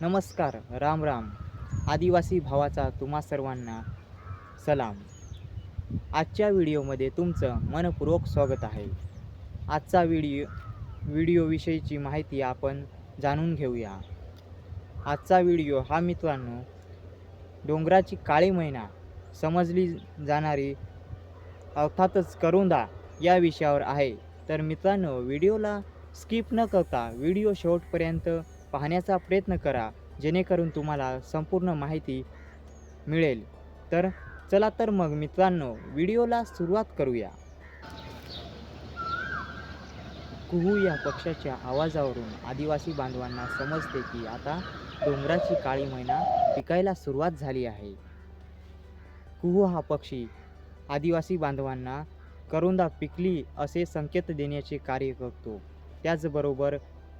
नमस्कार राम राम. आदिवासी भावाचा तुम्हा सर्वांना सलाम. आजच्या व्हिडिओमध्ये तुमचं मनपूर्वक स्वागत आहे. आजचा व्हिडिओ व्हिडिओविषयीची माहिती आपण जाणून घेऊया. आजचा व्हिडिओ हा मित्रांनो डोंगराची काळी महिना समजली जाणारी अर्थातच करुंदा या विषयावर आहे. तर मित्रांनो व्हिडिओला स्किप न करता व्हिडिओ शेवटपर्यंत पाहण्याचा प्रयत्न करा जेणेकरून तुम्हाला संपूर्ण माहिती मिळेल. तर चला तर मग मित्रांनो व्हिडिओला सुरुवात करूया. कुहू या पक्षाच्या आवाजावरून आदिवासी बांधवांना समजते की आता डोंगराची काळी मैना पिकायला सुरुवात झाली आहे. कुहू हा पक्षी आदिवासी बांधवांना करुंदा पिकली असे संकेत देण्याचे कार्य करतो. त्याचबरोबर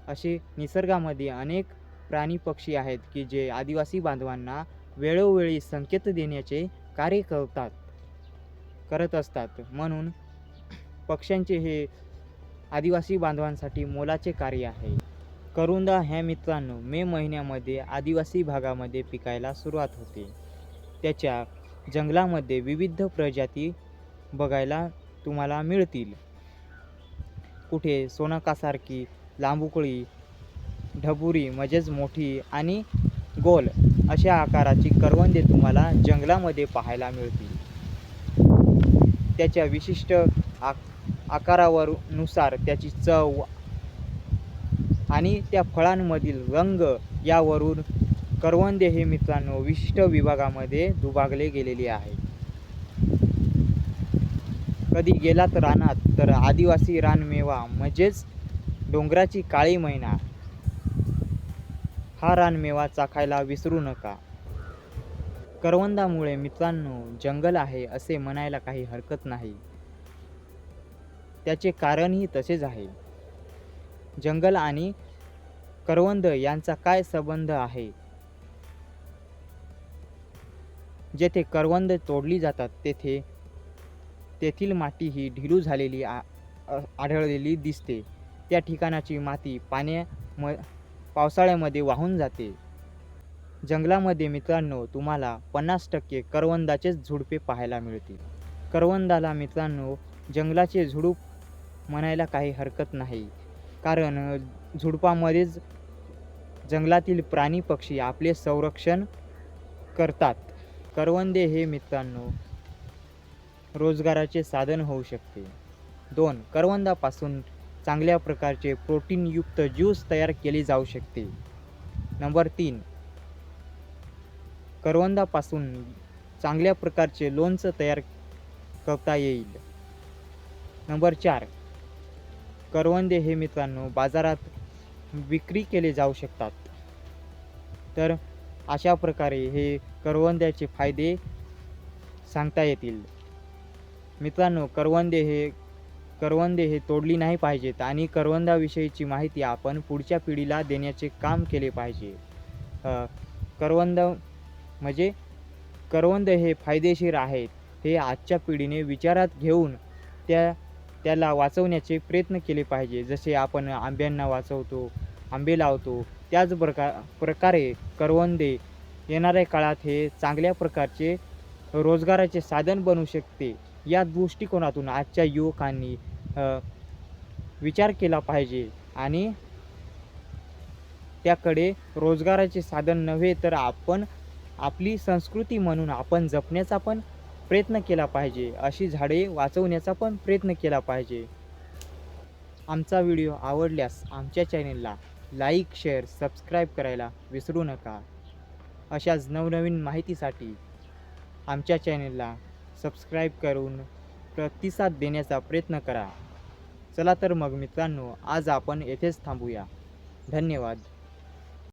असे निसर्गामध्ये अनेक प्राणी पक्षी आहेत की जे आदिवासी बांधवांना वेळोवेळी संकेत देण्याचे कार्य करतात करत असतात. म्हणून पक्ष्यांचे हे आदिवासी बांधवांसाठी मोलाचे कार्य आहे. करुंदा ह्या मित्रांनो मे महिन्यामध्ये आदिवासी भागामध्ये पिकायला सुरुवात होते. त्याच्या जंगलामध्ये विविध प्रजाती बघायला तुम्हाला मिळतील. कुठे सोनकासारखी लांबुकळी ढबुरी म्हणजेच मोठी आणि गोल अशा आकाराची करवंदे तुम्हाला जंगलामध्ये पाहायला मिळतील. त्याच्या विशिष्ट आक आकारावर नुसार त्याची चव आणि त्या फळांमधील रंग यावरून करवंदे हे मित्रांनो विशिष्ट विभागामध्ये दुभागले गेलेले आहे. कधी गेलात रानात तर आदिवासी रानमेवा म्हणजेच डोंगराची काळी मैना. हा रानमेवा चाखायला विसरू नका. करवंदामुळे मित्रांनो जंगल आहे असे म्हणायला काही हरकत नाही. त्याचे कारणही तसेच आहे. जंगल आणि करवंद यांचा काय संबंध आहे? जेथे करवंद तोडली जातात तेथे तेथील माती ही ढिलू झालेली आ- आढळलेली दिसते. त्या ठिकाणाची माती पाण्या म पावसाळ्यामध्ये वाहून जाते. जंगलामध्ये मित्रांनो तुम्हाला पन्नास टक्के करवंदाचेच झुडपे पाहायला मिळतील. करवंदाला मित्रांनो जंगलाचे झुडूप म्हणायला काही हरकत नाही. कारण झुडपामध्येच जंगलातील प्राणी पक्षी आपले संरक्षण करतात. करवंदे हे मित्रांनो रोजगाराचे साधन होऊ शकते. दोन करवंदापासून चांगल्या प्रकारचे प्रोटीनयुक्त ज्यूस तयार केले जाऊ शकते. नंबर तीन. करवंदापासून चांगल्या प्रकारचे लोणचं तयार करता येईल. नंबर चार. करवंदे हे मित्रांनो बाजारात विक्री केले जाऊ शकतात. तर अशा प्रकारे हे करवंद्याचे फायदे सांगता येतील. मित्रांनो करवंदे हे करवंदे हे तोडली नाही पाहिजेत आणि करवंदाविषयीची माहिती आपण पुढच्या पिढीला देण्याचे काम केले पाहिजे. करवंद म्हणजे करवंद हे फायदेशीर आहेत हे आजच्या पिढीने विचारात घेऊन त्या त्याला वाचवण्याचे प्रयत्न केले पाहिजे. जसे आपण आंब्यांना वाचवतो आंबे लावतो त्याच प्रका प्रकारे करवंदे येणाऱ्या काळात हे चांगल्या प्रकारचे रोजगाराचे साधन बनू शकते. या दृष्टिकोनातून आजच्या युवकांनी विचार केला पाहिजे आणि त्याकडे रोजगाराचे साधन नव्हे तर आपण आपली संस्कृती म्हणून आपण जपण्याचा पण प्रयत्न केला पाहिजे. अशी झाडे वाचवण्याचा पण प्रयत्न केला पाहिजे. आमचा व्हिडिओ आवडल्यास आमच्या चॅनेलला लाईक शेअर सबस्क्राईब करायला विसरू नका. अशाच नवनवीन माहितीसाठी आमच्या चॅनेलला सबस्क्राईब करून प्रतिसाद देण्याचा प्रयत्न करा. चला तर मग मित्रांनो आज आपण येथेच थांबूया. धन्यवाद.